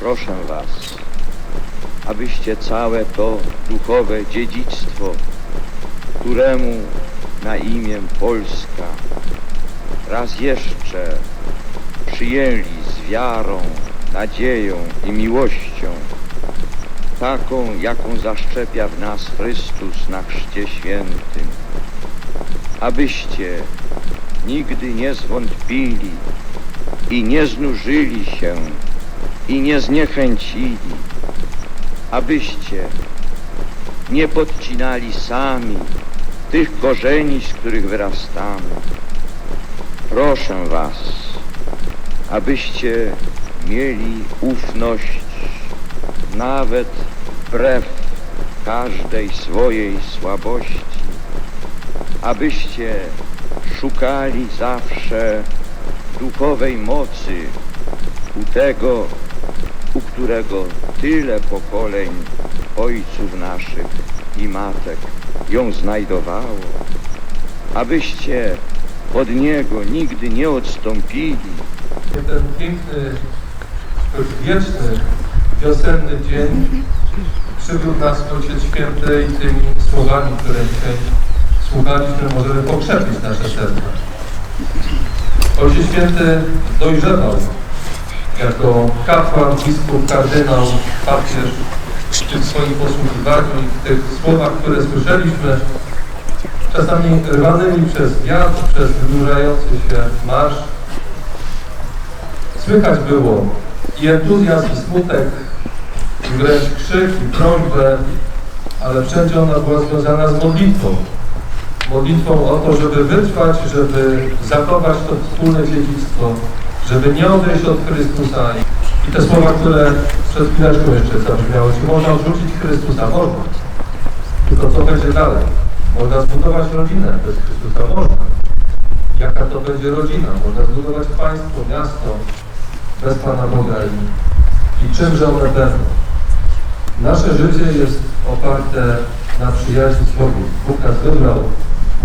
Proszę Was, abyście całe to duchowe dziedzictwo, któremu na imię Polska raz jeszcze przyjęli z wiarą, nadzieją i miłością, taką, jaką zaszczepia w nas Chrystus na chrzcie świętym, abyście nigdy nie zwątpili i nie znużyli się i nie zniechęcili, abyście nie podcinali sami tych korzeni, z których wyrastamy. Proszę Was, abyście mieli ufność nawet wbrew każdej swojej słabości, abyście szukali zawsze duchowej mocy u tego, którego tyle pokoleń ojców naszych i matek ją znajdowało, abyście od Niego nigdy nie odstąpili, ten piękny, już wieczny, wiosenny dzień przywiódł nas Ojciec Święty i tymi słowami, które dzisiaj słuchaliśmy, możemy pokrzepić nasze serca. Ojciec Święty dojrzewał jako kapłan, biskup, kardynał, papież w swoim posługiwaniu i w tych słowach, które słyszeliśmy, czasami rwanymi przez wiatr, przez wydłużający się marsz, Słychać było i entuzjazm, i smutek, i wręcz krzyk, i prośbę, ale wszędzie ona była związana z modlitwą. Modlitwą o to, żeby wytrwać, żeby zachować to wspólne dziedzictwo, żeby nie odejść od Chrystusa. I te słowa, które przed chwileczką jeszcze zabrzmiały, czy można odrzucić Chrystusa? Można. Tylko co będzie dalej? Można zbudować rodzinę bez Chrystusa? Można. Jaka to będzie rodzina? Można zbudować państwo, miasto bez Pana Boga i, i czymże one będą. Nasze życie jest oparte na przyjaźni z Bogiem. Bóg nas wybrał,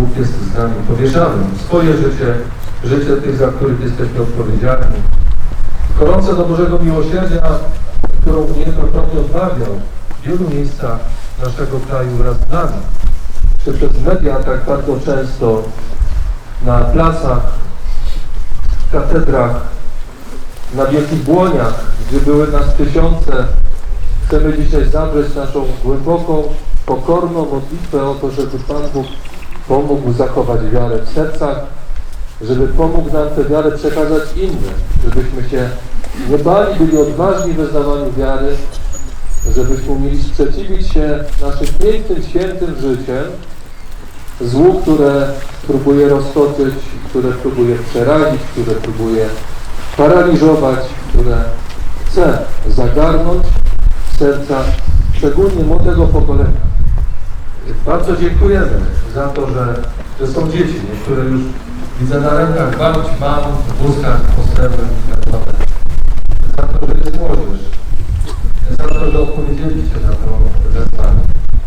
Bóg jest z nami powierzany. Swoje życie, życie tych, za których jesteśmy odpowiedzialni. Gorące do Bożego Miłosierdzia, którą niejednokrotnie odmawiał w wielu miejscach naszego kraju wraz z nami. Czy przez media tak bardzo często na placach, w katedrach, na wielkich błoniach, gdzie były nas tysiące, chcemy dzisiaj zabrać naszą głęboką, pokorną modlitwę o to, żeby Pan Bóg pomógł zachować wiarę w sercach, żeby pomógł nam tę wiarę przekazać innym, żebyśmy się nie bali, byli odważni w wyznawaniu wiary, żebyśmy umieli sprzeciwić się naszym pięknym, świętym życiem złu, które próbuje roztoczyć, które próbuje przerazić, które próbuje paraliżować, które chce zagarnąć serca szczególnie młodego pokolenia. Bardzo dziękujemy za to, że, że są dzieci, niektóre już widzę na rękach babci, mam, w wózkach postępnych